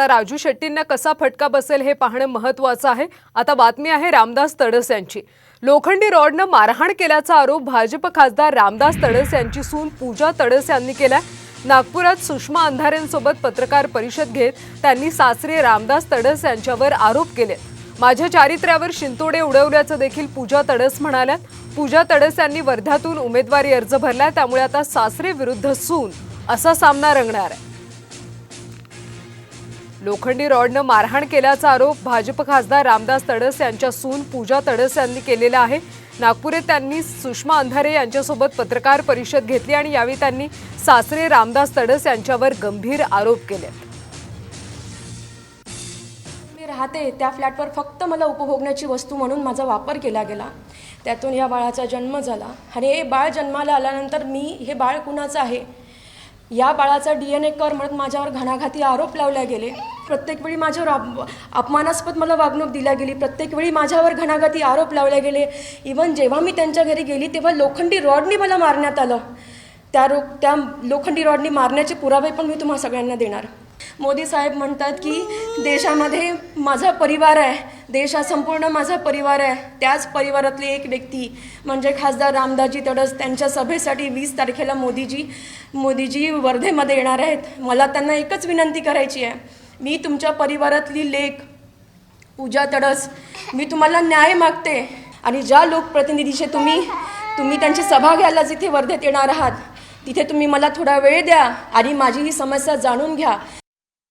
आता राजू शेट्टींना कसा फटका बसेल हे पाहणं महत्वाचं आहे. आता बातमी आहे रामदास तडस यांची. लोखंडी रॉडनं मारहाण केल्याचा आरोप भाजप खासदार रामदास तडस यांची सून पूजा तडस यांनी केलाय. नागपुरात सुषमा अंधारेंसोबत पत्रकार परिषद घेत त्यांनी सासरे रामदास तडस यांच्यावर आरोप केले. माझ्या चारित्र्यावर शिंतोडे उडवल्याचं देखील पूजा तडस म्हणाल्यात. पूजा तडस यांनी वर्ध्यातून उमेदवारी अर्ज भरलाय त्यामुळे आता सासरे विरुद्ध सून असा सामना रंगणार आहे. लोखंडी रॉडनं मारहाण केल्याचा आरोप भाजप खासदार रामदास तडस यांच्या सून पूजा तडस यांनी केलेला आहे. नागपुरात त्यांनी सुषमा अंधारे यांच्यासोबत पत्रकार परिषद घेतली आणि यावेळी त्यांनी सासरे रामदास तडस यांच्यावर गंभीर आरोप केले मी राहते त्या फ्लॅटवर फक्त मला उपभोगण्याची वस्तू म्हणून माझा वापर केला गेला. त्यातून या बाळाचा जन्म झाला. आणि हे बाळ जन्माला आल्यानंतर मी हे बाळ कुणाचं आहे? या बाळाचा डी एन ए कर म्हणत माझ्यावर घणाघाती आरोप लावले गेले. प्रत्येक वेळी माझ्यावर अप अपमानास्पद मला वागणूक दिल्या गेली. प्रत्येक वेळी माझ्यावर घणाघाती आरोप लावले गेले. इवन जेव्हा मी त्यांच्या घरी गेली तेव्हा लोखंडी रॉडनी मला मारण्यात आलं. त्या रो त्या लोखंडी रॉडनी मारण्याचे पुरावे पण मी तुम्हाला सगळ्यांना देणार. मोदी साहेब म्हणतात की देशामध्ये माझा परिवार आहे देश हा संपूर्ण माझा परिवार आहे. त्याच परिवारातली एक व्यक्ती म्हणजे खासदार रामदासजी तडस त्यांच्या सभेसाठी वीस तारखेला मोदीजी मोदीजी वर्धेमध्ये येणार आहेत. मला त्यांना एकच विनंती करायची आहे. मी तुमच्या परिवारातली लेख पूजा तडस मी तुम्हाला न्याय मागते. आणि ज्या लोकप्रतिनिधीचे तुम्ही तुम्ही त्यांची सभा घ्यायला जिथे वर्धेत येणार आहात तिथे तुम्ही मला थोडा वेळ द्या आणि माझी ही समस्या जाणून घ्या.